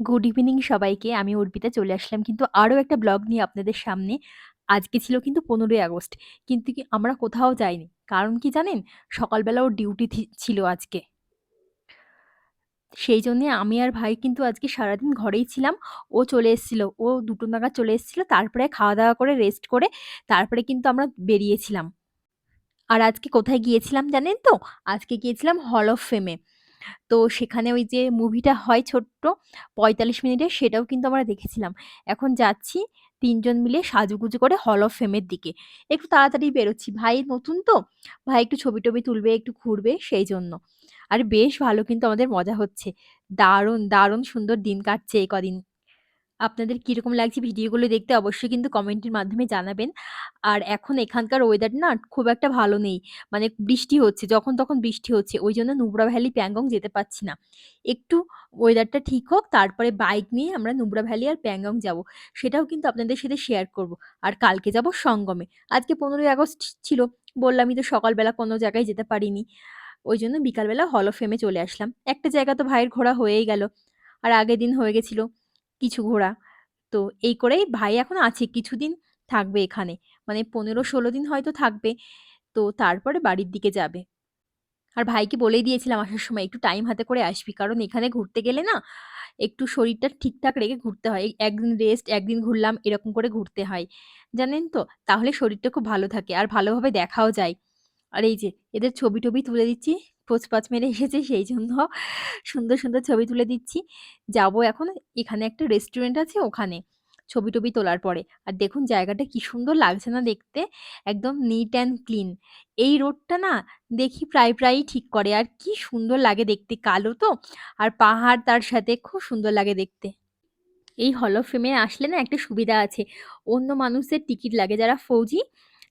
Good evening সবাইকে। আমি অর্পিতা, চলে আসলাম কিন্তু আরও একটা ব্লগ নিয়ে আপনাদের সামনে। আজকে ছিল কিন্তু ১৫ই আগস্ট। কিন্তু কি আমরা কোথাও যাইনি। কারণ কি জানেন? সকালবেলা ওর ডিউটি ছিল আজকে। সেই জন্যে আমি আর ভাই কিন্তু আজকে সারাদিন ঘরেই ছিলাম। ও চলে এসেছিল। ও দুটো নাগাদ চলে এসেছিল, তারপরে খাওয়া-দাওয়া করে রেস্ট করে, তারপরে কিন্তু আমরা বেরিয়েছিলাম। আর আজকে কোথায় গিয়েছিলাম জানেন তো? আজকে গিয়েছিলাম হল অফ ফেমে। তো সেখানে ওই যে মুভিটা হয় ছোট্ট ৪৫ মিনিটের সেটাও কিন্তু আমরা দেখেছিলাম। এখন যাচ্ছি ৩ জন মিলে সাজুগুজু করে হল অফ ফেমের দিকে। একটু তাড়াতাড়ি বেরোচ্ছি। ভাই নতুন তো, ভাই একটু ছবি-টবি তুলবে, একটু ঘুরবে সেই জন্য আর বেশ ভালো কিন্তু আমাদের মজা হচ্ছে। দারুণ, দারুণ সুন্দর দিন কাটছে এই কদিন। আপনাদের কীরকম লাগছে ভিডিওগুলো দেখতে অবশ্যই কিন্তু কমেন্টের মাধ্যমে জানাবেন। আর এখন এখানকার ওয়েদার না খুব একটা ভালো নেই। মানে বৃষ্টি হচ্ছে, যখন তখন বৃষ্টি হচ্ছে। ওই জন্য নুব্রা ভ্যালি, প্যাংগং যেতে পারছি না। একটু ওয়েদারটা ঠিক হোক তারপরে বাইক নিয়ে আমরা নুব্রা ভ্যালি আর প্যাংগং যাব। সেটাও কিন্তু আপনাদের সাথে শেয়ার করব। আর কালকে যাব সঙ্গমে। আজকে ১৫ই আগস্ট ছিল। বললামই তো সকালবেলা কোনো জায়গায় যেতে পারিনি। ওই জন্য বিকালবেলা হল অফ ফেমে চলে আসলাম। একটা জায়গা তো ভাইয়ের ঘোরা হয়েই গেল। আর আগের দিন হয়ে গেছিল কিছু ঘোরা। তো এই করেই ভাই এখন আছে কিছুদিন থাকবে এখানে। মানে ১৫-১৬ দিন হয়তো থাকবে। তো তারপরে বাড়ির দিকে যাবে। আর ভাইকে বলেই দিয়েছিলাম আসার সময় একটু টাইম হাতে করে আসবি। কারণ এখানে ঘুরতে গেলে না একটু শরীরটা ঠিকঠাক রেখে ঘুরতে হয়। একদিন রেস্ট, একদিন ঘুরলাম এরকম করে ঘুরতে হয়। জানেন তো? তাহলে শরীরটা খুব ভালো থাকে আর ভালোভাবে দেখাও যায়। আর এই যে এদের ছবি-টবি তুলে দিচ্ছি। পোজ-পাজ মেরে এসেছে সেই জন্য সুন্দর, সুন্দর ছবি তুলে দিচ্ছি। যাব এখন এখানে একটা রেস্টুরেন্ট আছে ওখানে। ছবি-টবি তোলার পরে। আর দেখুন জায়গাটা কি সুন্দর লাগছে না দেখতে? একদম নিট অ্যান্ড ক্লিন। এই রোডটা না দেখি প্রায়, প্রায়ই ঠিক করে। আর কি সুন্দর লাগে দেখতে। কালো তো আর পাহাড় তার সাথে খুব সুন্দর লাগে দেখতে। এই হল অফ ফেমে আসলে না একটা সুবিধা আছে। অন্য মানুষদের টিকিট লাগে যারা ফৌজি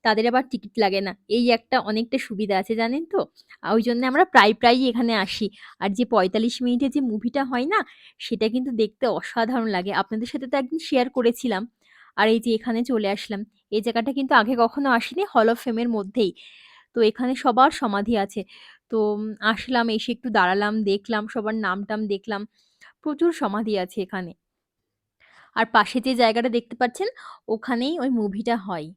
তাদের আবার টিকিট লাগে না। এই একটা অনেকটা সুবিধা আছে জানেন তো? ওই ওইজন্য আমরা প্রায়, প্রায়ই এখানে আসি। আর যে পঁয়তাল্লিশ মিনিটে যে মুভিটা হয় না? সেটা কিন্তু দেখতে অসাধারণ লাগে। আপনাদের সাথে তো একদিন শেয়ার করেছিলাম। আর এই যে এখানে চলে আসলাম। এই জায়গাটা কিন্তু আগে কখনো আসিনি হল অফ ফেমের মধ্যেই। তো এখানে সবার সমাধি আছে। তো আসলাম এসে একটু দাঁড়ালাম, দেখলাম সবার নাম-টাম দেখলাম। প্রচুর সমাধি আছে এখানে। আর পাশে যে জায়গাটা দেখতে পাচ্ছেন ওখানেই ওই মুভিটা হয়।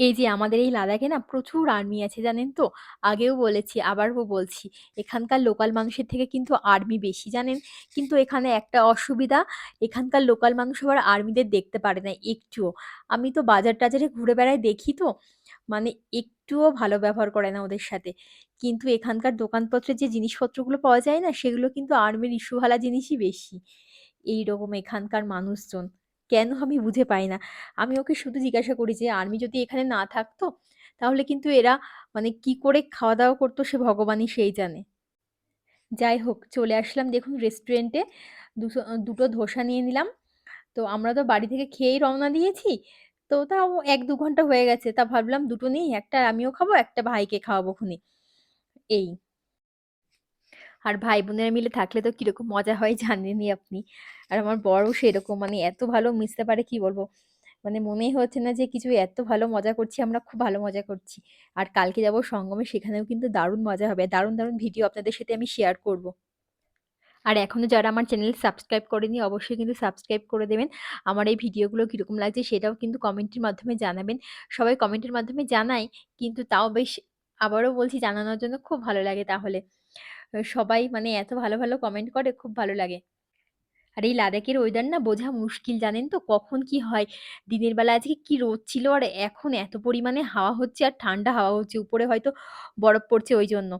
এই যে আমাদের এই লাদাখে না প্রচুর আর্মি আছে জানেন তো? আগেও বলেছি, আবারও বলছি। এখানকার লোকাল মানুষের থেকে কিন্তু আর্মি বেশি জানেন? কিন্তু এখানে একটা অসুবিধা, এখানকার লোকাল মানুষ আবার আর্মিদের দেখতে পারে না একটুও। আমি তো বাজার-টাজারে ঘুরে বেড়াই দেখি তো, মানে একটুও ভালো ব্যবহার করে না ওদের সাথে। কিন্তু এখানকার দোকানপত্রের যে জিনিসপত্রগুলো পাওয়া যায় না? সেগুলো কিন্তু আর্মির ইস্যুওয়ালা জিনিসই বেশি। এইরকম এখানকার মানুষজন। কেন আমি বুঝে পাই না। আমি ওকে শুধু জিজ্ঞাসা করি যে, "আর্মি যদি এখানে না থাকতো, তাহলে কিন্তু এরা মানে কি করে খাওয়া-দাওয়া করতো সে ভগবানই সেই জানে।" যাই হোক চলে আসলাম দেখুন রেস্টুরেন্টে। দুশো আ ২ টো ধোসা নিয়ে নিলাম। তো আমরা তো বাড়ি থেকে খেয়েই রওনা দিয়েছি। তো তাও ১-২ ঘণ্টা হয়ে গেছে। তা ভাবলাম ২ টো নিই, একটা আমিও খাব, একটা ভাইকে খাওয়াবো খুনি এই। আর ভাই-বোনেরা মিলে থাকলে তো কীরকম মজা হয় জানেনই আপনি। আর আমার বরও সেরকম মানে এত ভালো মিশতে পারে কি বলব মানে মনেই হচ্ছে না যে কিছু এত ভালো মজা করছি, আমরা খুব ভালো মজা করছি। আর কালকে যাব সঙ্গমে সেখানেও কিন্তু দারুণ মজা হবে। দারুণ, দারুণ ভিডিও আপনাদের সাথে আমি শেয়ার করব। আর এখনও যারা আমার চ্যানেল সাবস্ক্রাইব করেনি অবশ্যই কিন্তু সাবস্ক্রাইব করে দেবেন। আমার এই ভিডিওগুলো কীরকম লাগছে সেটাও কিন্তু কমেন্টের মাধ্যমে জানাবেন। সবাই কমেন্টের মাধ্যমে জানায় কিন্তু তাও বেশ আবারও বলছি জানানোর জন্য খুব ভালো লাগে তাহলে। সবাই মানে এত ভালো, ভালো কমেন্ট করে খুব ভালো লাগে। আর এই লাদাখের ওয়েদার না বোঝা মুশকিল জানেন তো? কখন কি হয়? দিনের বেলা আজকে কি রোদ ছিল আর এখন এত পরিমাণে হাওয়া হচ্ছে আর ঠান্ডা হাওয়া হচ্ছে। উপরে হয়তো বরফ পড়ছে ওইজন্য।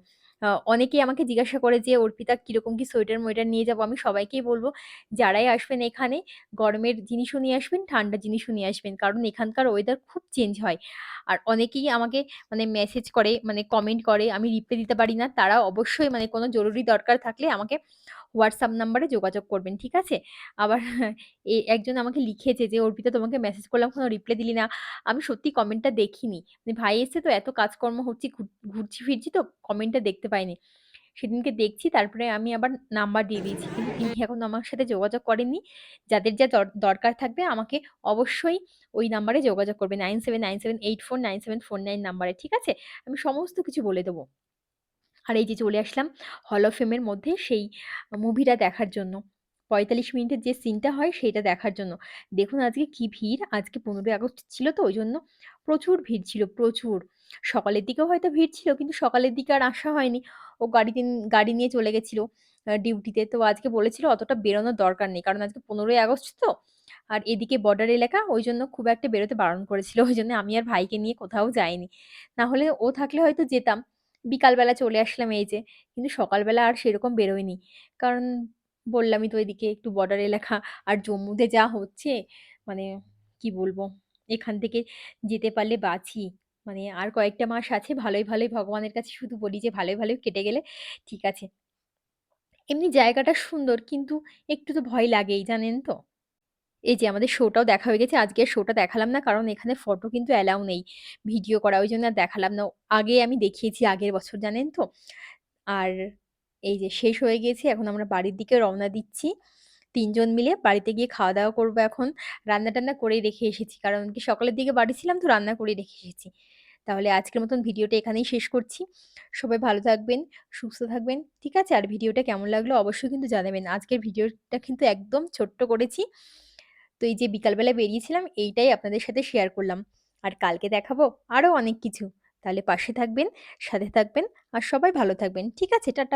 অনেকেই আমাকে জিজ্ঞাসা করে যে, "অর্পিতা কীরকম কি সোয়েটার-মোয়েটার নিয়ে যাব?" আমি সবাইকেই বলব "যারাই আসবেন এখানে গরমের জিনিসও নিয়ে আসবেন, ঠান্ডা জিনিসও নিয়ে আসবেন।" কারণ এখানকার ওয়েদার খুব চেঞ্জ হয়। আর অনেকেই আমাকে মানে মেসেজ করে, মানে কমেন্ট করে, আমি রিপ্লাই দিতে পারি না। তারা অবশ্যই মানে কোনো জরুরি দরকার থাকলে আমাকে হোয়াটসঅ্যাপ নাম্বারে যোগাযোগ করবেন। ঠিক আছে? আবার এ একজন আমাকে লিখেছে যে, "অর্পিতা তোমাকে মেসেজ করলাম কোনো রিপ্লাই দিলি না।" আমি সত্যি কমেন্টটা দেখিনি। মানে ভাই এসে তো এত কাজকর্ম হচ্ছি, ঘুর ঘুরছি ফিরছি তো কমেন্টটা দেখতে পাইনি। সেদিনকে দেখছি তারপরে আমি আবার নাম্বার দিয়ে দিয়েছি। কিন্তু তিনি এখনও আমার সাথে যোগাযোগ করেননি। যাদের যা দর দরকার থাকবে আমাকে অবশ্যই ওই নাম্বারে যোগাযোগ করবে 9797849749 নাম্বারে। ঠিক আছে? আমি সমস্ত কিছু বলে দেব। আর এই যে চলে আসলাম হল অফ ফেমের মধ্যে সেই মুভিটা দেখার জন্য। ৪৫ মিনিটের যে সিনটা হয় সেইটা দেখার জন্য। দেখুন আজকে কি ভিড়, আজকে ১৫ই আগস্ট ছিল তো ওই জন্য প্রচুর ভিড় ছিল, প্রচুর। সকালের দিকেও হয়তো ভিড় ছিল কিন্তু সকালের দিকে আর আসা হয়নি। ও গাড়িতে গাড়ি নিয়ে চলে গেছিল ডিউটিতে। তো আজকে বলেছিল অতটা বেরোনোর দরকার নেই। কারণ আজকে ১৫ই আগস্ট তো। আর এদিকে বর্ডার এলাকা ওই জন্য খুব একটা বেরোতে বারণ করেছিল। ওই জন্য আমি আর ভাইকে নিয়ে কোথাও যাইনি। না হলে ও থাকলে হয়তো যেতাম। বিকালবেলা চলে আসলাম এই যে। কিন্তু সকালবেলা আর সেরকম বেরোয়নি কারণ বললামই তো এদিকে একটু বর্ডার এলাকা আর জম্মুতে যা হচ্ছে মানে কি বলব? এখান থেকে যেতে পারলে বাঁচি। মানে আর কয়েকটা মাস আছে ভালোই, ভালোই ভগবানের কাছে শুধু বলি যে ভালোই, ভালোই কেটে গেলে ঠিক আছে। এমনি জায়গাটা সুন্দর কিন্তু একটু তো ভয় লাগেই জানেন তো? এই যে আমাদের শোটাও দেখা হয়ে গেছে। আজকে শোটা দেখালাম না কারণ এখানে ফটো কিন্তু অ্যালাউ নেই। ভিডিও করা ওইজন্য আর দেখালাম না। আগে আমি দেখিয়েছি আগের বছর জানেন তো? আর এই যে শেষ হয়ে গিয়েছে। এখন আমরা বাড়ির দিকে রওনা দিচ্ছি। তিনজন মিলে বাড়িতে গিয়ে খাওয়া-দাওয়া করব এখন। রান্না-টান্না করেই রেখে এসেছি। কারণ কি সকালের দিকে বাড়ি ছিলাম তো রান্না করে রেখে এসেছি। তাহলে আজকের মতন ভিডিওটা এখানেই শেষ করছি। সবাই ভালো থাকবেন, সুস্থ থাকবেন। ঠিক আছে? আর ভিডিওটা কেমন লাগল অবশ্যই কিন্তু জানাবেন। আজকের ভিডিওটা কিন্তু একদম ছোট্ট করেছি। তো এই যে বিকালবেলা বেরিয়েছিলাম এইটাই আপনাদের সাথে শেয়ার করলাম। আর কালকে দেখাবো আরও অনেক কিছু। তাহলে পাশে থাকবেন, সাথে থাকবেন আর সবাই ভালো থাকবেন। ঠিক আছে? টাটা।